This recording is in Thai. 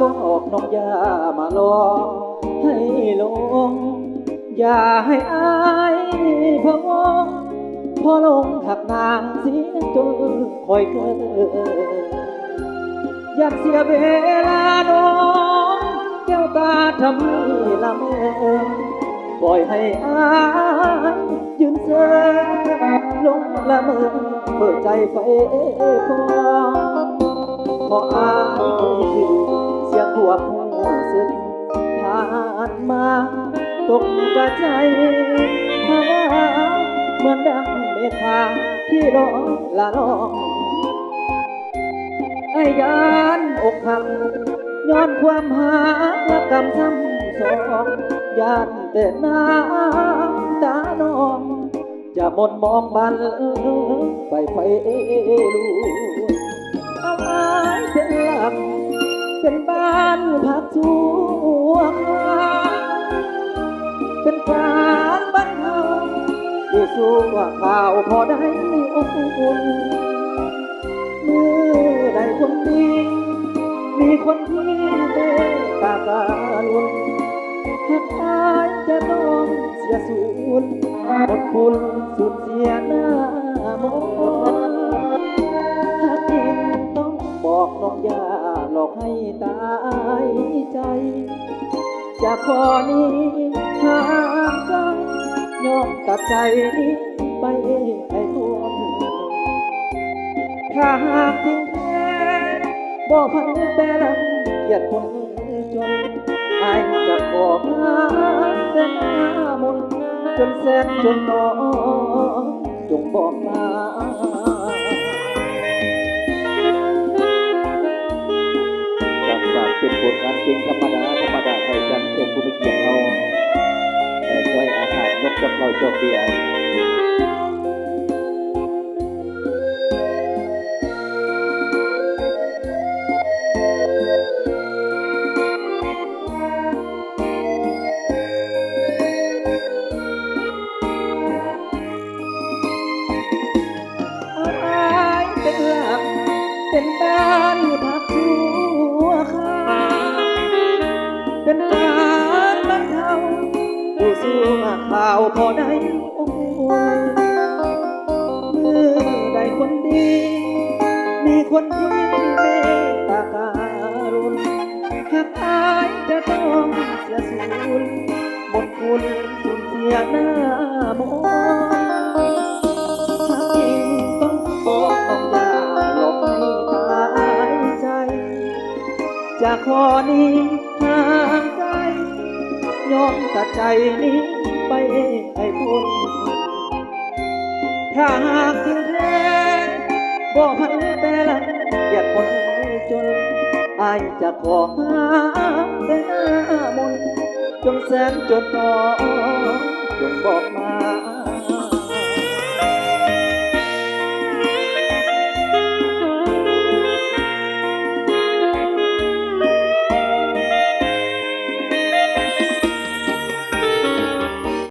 บอกน้องยามาลองให้ลง อย่าให้อายพะวงพอลงหักนางเสียจนคอยเกินอยากเสียเวลาน้องแก้วตาทำให้ละเมอปล่อยให้อายยืนเซ่ลงละเมอเปิดใจไฟพองพออายคยถือ เสียงหัวสึกผ่านมาตกกระใจภาวะเหมือนดังเมฆาที่ร้องละลองไอ้ยานอกหักย้อนความหาและกำซ้ำสองยานแต่น้ำตาน้อง จะหมดมองบันไปไฟลูเอาไม้เป็นหลัก เป็นบ้านพักชั่วคราเป็นการบรรเทาอยู่สู้ว่าข่าวพอได้อบอุ่นเมื่อได้คนดีมีคนที่เมตตาการุณหากอายจะต้องเสียสูญหมดคุณสูญเสียหน้ามนหากจริงต้องบอกน้องย่า อกให้ตายใจจากข้อนี้หางกันยอมตัดใจนี้ไปให้ทั่วถ้าหากจริงแท้บ่พันแปรลังเกียดคนจนอายจะขอหาแต่หน้ามนจนแสนจนน้องจงบอกมา เป็นธรรมดาธรรมดาไทยจันเชิญผู้ไม่เกียรติเอาแต่ช่วยอาหารยกกับเราจบเบียร์อายเป็นหลักเป็นบ้าน ข่าวพอได้อบอุ่นเมื่อได้คนดี มีคนที่เมตตาการุณหากอายจะต้องเสียสูญหมดคุณสูญเสียหน้ามนต์ถ้าจริงต้องบอกต้องอย่าหลบให้ตายใจ จากข้อนี้ ยอนตัดใจนี้ไปให้พ้นถ้าหากจริงแท้บ่พันแต่ละอย่าคนจนอายจะขอหาแต่หน้ามนจนแสนจนนอจงบอกมา